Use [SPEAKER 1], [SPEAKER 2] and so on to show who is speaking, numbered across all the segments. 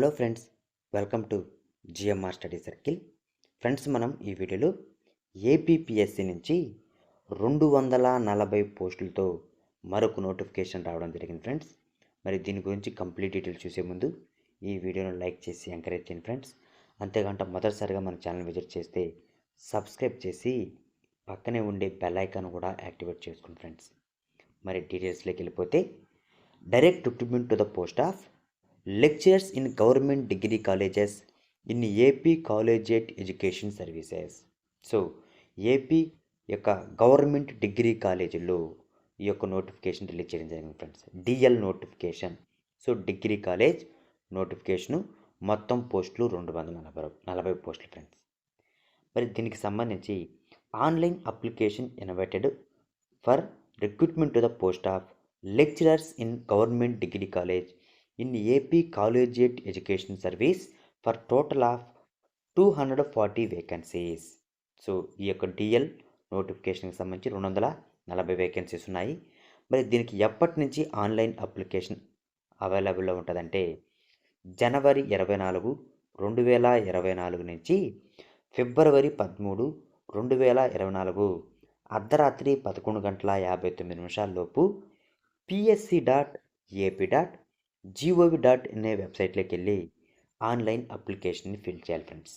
[SPEAKER 1] Hello friends welcome to GMR study circle. Friends మనం ఈ వీడియోలో ఏపీపీఎస్సి నుంచి రెండు వందల నలభై పోస్టులతో మరొక నోటిఫికేషన్ రావడం జరిగింది ఫ్రెండ్స్. మరి దీని గురించి కంప్లీట్ డీటెయిల్స్ చూసే ముందు ఈ వీడియోను లైక్ చేసి ఎంకరేజ్ చేయండి ఫ్రెండ్స్. అంతేకాకుండా మొదటిసారిగా మన ఛానల్ విజిట్ చేస్తే సబ్స్క్రైబ్ చేసి పక్కనే ఉండే బెల్ ఐకాన్ కూడా యాక్టివేట్ చేసుకోండి ఫ్రెండ్స్. మరి డీటెయిల్స్లోకి వెళ్ళిపోతే direct recruitment to the post of lecturers in government degree colleges in AP collegiate education services so AP యొక్క గవర్నమెంట్ డిగ్రీ కాలేజీలో ఈ యొక్క నోటిఫికేషన్ రిలీజ్ చేయడం జరిగింది friends DL notification so degree college notification మొత్తం పోస్టులు రెండు వందల నలభై నలభై పోస్టులు ఫ్రెండ్స్ మరి దీనికి సంబంధించి online application invited for recruitment to the post of lecturers in government degree college in AP collegiate education service for total of two hundred forty vacancies. So ఈ యొక్క డిఎల్ నోటిఫికేషన్కి సంబంధించి రెండు వందల నలభై వేకెన్సీస్ ఉన్నాయి. మరి దీనికి ఎప్పటి నుంచి ఆన్లైన్ అప్లికేషన్ అవైలబుల్లో ఉంటుందంటే జనవరి ఇరవై నాలుగు రెండు వేల ఇరవై నాలుగు నుంచి ఫిబ్రవరి పదమూడు రెండు వేల ఇరవై నాలుగు అర్ధరాత్రి పదకొండు గంటల యాభై తొమ్మిది నిమిషాల్లోపు PSC dot AP dot gov dot అనే వెబ్సైట్లోకి వెళ్ళి ఆన్లైన్ అప్లికేషన్ని ఫిల్ చేయాలి ఫ్రెండ్స్.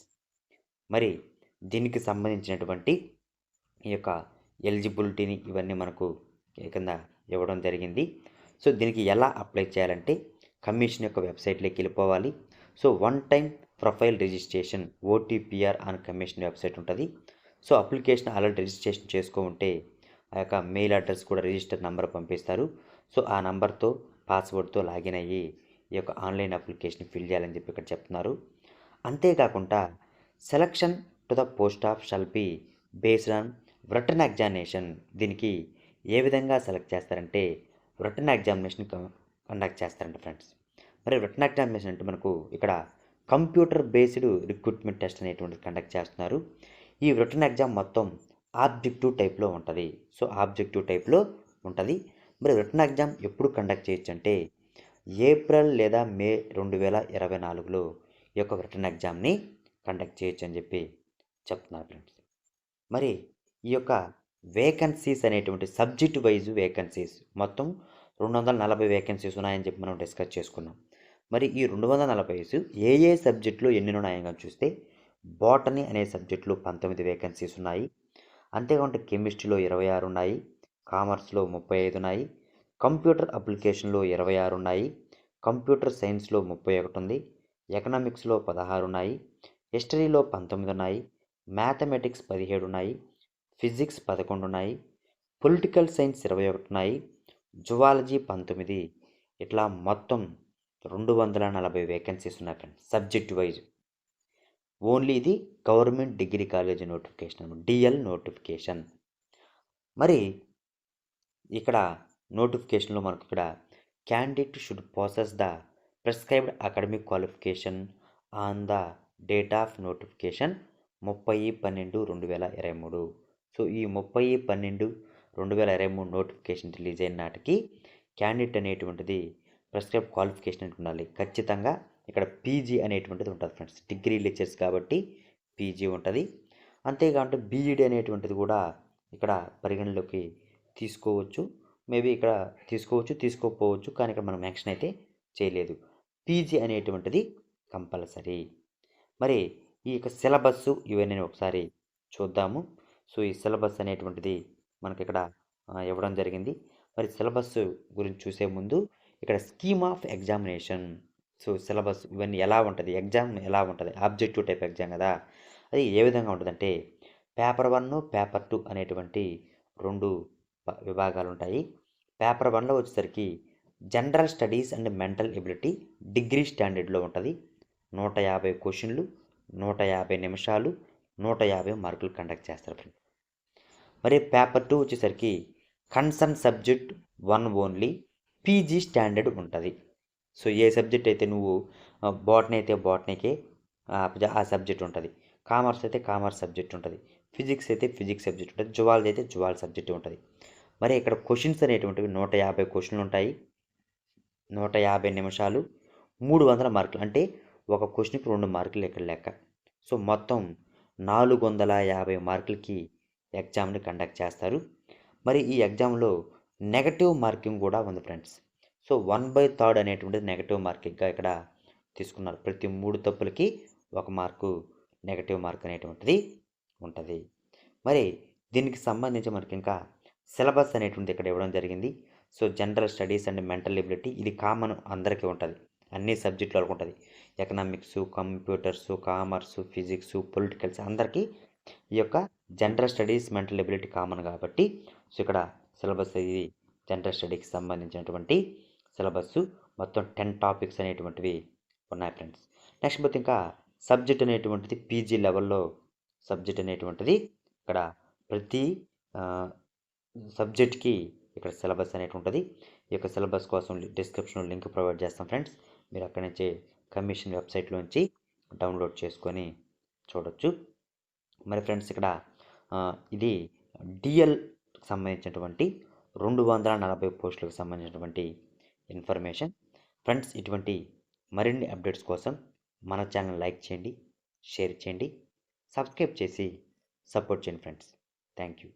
[SPEAKER 1] మరి దీనికి సంబంధించినటువంటి ఈ యొక్క ఎలిజిబిలిటీని ఇవన్నీ మనకు కింద ఇవ్వడం జరిగింది. సో దీనికి ఎలా అప్లై చేయాలంటే కమిషన్ యొక్క వెబ్సైట్లోకి వెళ్ళిపోవాలి. So one time profile registration OTPR అని కమిషన్ వెబ్సైట్ ఉంటుంది. సో అప్లికేషన్ ఆల్రెడీ రిజిస్ట్రేషన్ చేసుకో ఉంటే ఆ యొక్క మెయిల్ అడ్రస్ కూడా రిజిస్టర్ నెంబర్ పంపిస్తారు. సో ఆ నెంబర్తో పాస్వర్డ్తో లాగిన్ అయ్యి ఈ యొక్క ఆన్లైన్ అప్లికేషన్ ఫిల్ చేయాలని చెప్పి ఇక్కడ చెప్తున్నారు. అంతేకాకుండా selection to the post of shall be based on written examination దీనికి ఏ విధంగా సెలెక్ట్ చేస్తారంటే రిటర్న్ ఎగ్జామినేషన్ కండక్ట్ చేస్తారంట ఫ్రెండ్స్. మరి రిటర్న్ ఎగ్జామినేషన్ అంటే మనకు ఇక్కడ కంప్యూటర్ బేస్డ్ రిక్రూట్మెంట్ టెస్ట్ అనేటువంటిది కండక్ట్ చేస్తున్నారు. ఈ రిటర్న్ ఎగ్జామ్ మొత్తం ఆబ్జెక్టివ్ టైప్లో ఉంటుంది. సో ఆబ్జెక్టివ్ టైప్లో ఉంటుంది. మరి రిటర్న్ ఎగ్జామ్ ఎప్పుడు కండక్ట్ చేయొచ్చు అంటే ఏప్రిల్ లేదా మే రెండు వేల ఇరవై నాలుగులో ఈ యొక్క రిటర్న్ ఎగ్జామ్ని కండక్ట్ చేయొచ్చు అని చెప్పి చెప్తున్నారు ఫ్రెండ్స్. మరి ఈ యొక్క వేకెన్సీస్ అనేటువంటి సబ్జెక్ట్ వైజ్ వేకెన్సీస్ మొత్తం రెండు వందల నలభై వేకెన్సీస్ ఉన్నాయని చెప్పి మనం డిస్కస్ చేసుకున్నాం. మరి ఈ రెండు వందల నలభై ఏ ఏ సబ్జెక్టులో ఎన్ని ఉన్నాయని చూస్తే బాటనీ అనే సబ్జెక్టులో పంతొమ్మిది వేకెన్సీస్ ఉన్నాయి. అంతేకాకుండా కెమిస్ట్రీలో ఇరవై ఆరు ఉన్నాయి. కామర్స్లో ముప్పై ఐదు ఉన్నాయి కంప్యూటర్ అప్లికేషన్లో ఇరవై ఆరు ఉన్నాయి కంప్యూటర్ సైన్స్లో ముప్పై ఒకటి ఉంది ఎకనామిక్స్లో పదహారు ఉన్నాయి హిస్టరీలో పంతొమ్మిది ఉన్నాయి మ్యాథమెటిక్స్ పదిహేడు ఉన్నాయి ఫిజిక్స్ పదకొండు ఉన్నాయి పొలిటికల్ సైన్స్ ఇరవై ఒకటి ఉన్నాయి జువాలజీ పంతొమ్మిది. ఇట్లా మొత్తం రెండు వందల నలభై వేకెన్సీస్ ఉన్నాయి ఫ్రెండ్స్ సబ్జెక్ట్ వైజ్. ఓన్లీ ఇది government degree college notification DL notification. మరి ఇక్కడ నోటిఫికేషన్లో మనకు ఇక్కడ candidate should possess the prescribed academic qualification on the date of notification ముప్పై పన్నెండు రెండు వేల ఇరవై మూడు. సో ఈ ముప్పై పన్నెండు రెండు వేల ఇరవై మూడు నోటిఫికేషన్ రిలీజ్ అయిన నాటికి క్యాండిడేట్ అనేటువంటిది ప్రిస్క్రైబ్ క్వాలిఫికేషన్ అనేది ఉండాలి. ఖచ్చితంగా ఇక్కడ పీజీ అనేటువంటిది ఉంటుంది ఫ్రెండ్స్. డిగ్రీ లెక్చర్స్ కాబట్టి పీజీ ఉంటుంది. అంతేకాకుండా బీఈడి అనేటువంటిది కూడా ఇక్కడ పరిగణలోకి తీసుకోవచ్చు. మేబీ ఇక్కడ తీసుకోవచ్చు తీసుకోకపోవచ్చు కానీ ఇక్కడ మనం యాక్షన్ అయితే చేయలేదు. పీజీ అనేటువంటిది కంపల్సరీ. మరి ఈ యొక్క సిలబస్ ఇవన్నీ ఒకసారి చూద్దాము. సో ఈ సిలబస్ అనేటువంటిది మనకి ఇక్కడ ఇవ్వడం జరిగింది. మరి సిలబస్ గురించి చూసే ముందు ఇక్కడ scheme of examination. So syllabus ఇవన్నీ ఎలా ఉంటుంది? ఎగ్జామ్ ఎలా ఉంటుంది? ఆబ్జెక్టివ్ టైప్ ఎగ్జామ్ కదా? అది ఏ విధంగా ఉంటుందంటే పేపర్ వన్ పేపర్ టూ అనేటువంటి రెండు విభాగాలు ఉంటాయి పేపర్ వన్లో వచ్చేసరికి general studies and mental ability degree స్టాండర్డ్లో ఉంటుంది. నూట యాభై క్వశ్చన్లు నూట యాభై నిమిషాలు నూట యాభై మార్కులు కండక్ట్ చేస్తారు ఫ్రెండ్. మరి పేపర్ టూ వచ్చేసరికి concern subject one only PG standard ఉంటుంది. సో ఏ సబ్జెక్ట్ అయితే నువ్వు బాటనీ అయితే బాటనీకే ఆ సబ్జెక్ట్ ఉంటుంది. కామర్స్ అయితే కామర్స్ సబ్జెక్ట్ ఉంటుంది. ఫిజిక్స్ అయితే ఫిజిక్స్ సబ్జెక్ట్ ఉంటుంది. జువాలజీ అయితే జువాల్ సబ్జెక్ట్ ఉంటుంది. మరి ఇక్కడ క్వశ్చన్స్ అనేటువంటివి నూట యాభై క్వశ్చన్లు ఉంటాయి. నూట యాభై నిమిషాలు మూడు వందల మార్కులు అంటే ఒక క్వశ్చన్కి రెండు మార్కులు ఇక్కడ లెక్క. సో మొత్తం నాలుగు వందల యాభై మార్కులకి ఎగ్జామ్ని కండక్ట్ చేస్తారు. మరి ఈ ఎగ్జామ్లో నెగటివ్ మార్కింగ్ కూడా ఉంది friends so one by third అనేటువంటిది నెగటివ్ మార్కింగ్గా ఇక్కడ తీసుకున్నారు. ప్రతి మూడు తప్పులకి ఒక మార్కు నెగటివ్ మార్క్ అనేటువంటిది ఉంటుంది. మరి దీనికి సంబంధించి మనకి ఇంకా సిలబస్ అనేటువంటిది ఇక్కడ ఇవ్వడం జరిగింది. So general studies and mental ability ఇది కామన్ అందరికీ ఉంటుంది. అన్ని సబ్జెక్టులు ఉంటుంది. Economics computers commerce physics politicals అందరికీ ఈ యొక్క general studies mental ability common కాబట్టి సో ఇక్కడ సిలబస్ ఇది జనరల్ స్టడీకి సంబంధించినటువంటి సిలబస్ మొత్తం టెన్ టాపిక్స్ అనేటువంటివి ఉన్నాయి ఫ్రెండ్స్. నెక్స్ట్ పోతే ఇంకా సబ్జెక్ట్ అనేటువంటిది పీజీ లెవెల్లో సబ్జెక్ట్ అనేటువంటిది ఇక్కడ ప్రతి సబ్జెక్ట్కి ఇక్కడ సిలబస్ అనేటి ఉంటుంది ఈ యొక్క సిలబస్ కోసం డిస్క్రిప్షన్లో లింక్ ప్రొవైడ్ చేస్తాం ఫ్రెండ్స్. మీరు అక్కడి నుంచి కమిషన్ వెబ్సైట్లోంచి డౌన్లోడ్ చేసుకొని చూడొచ్చు. మరి ఫ్రెండ్స్ ఇక్కడ ఇది డిఎల్ సంబంధించినటువంటి రెండు వందల నలభై పోస్టులకు సంబంధించినటువంటి ఇన్ఫర్మేషన్. ఫ్రెండ్స్ ఇటువంటి మరిన్ని అప్డేట్స్ కోసం మన ఛానల్ లైక్ చేయండి షేర్ చేయండి సబ్స్క్రైబ్ చేసి సపోర్ట్ చేయండి ఫ్రెండ్స్. Thank you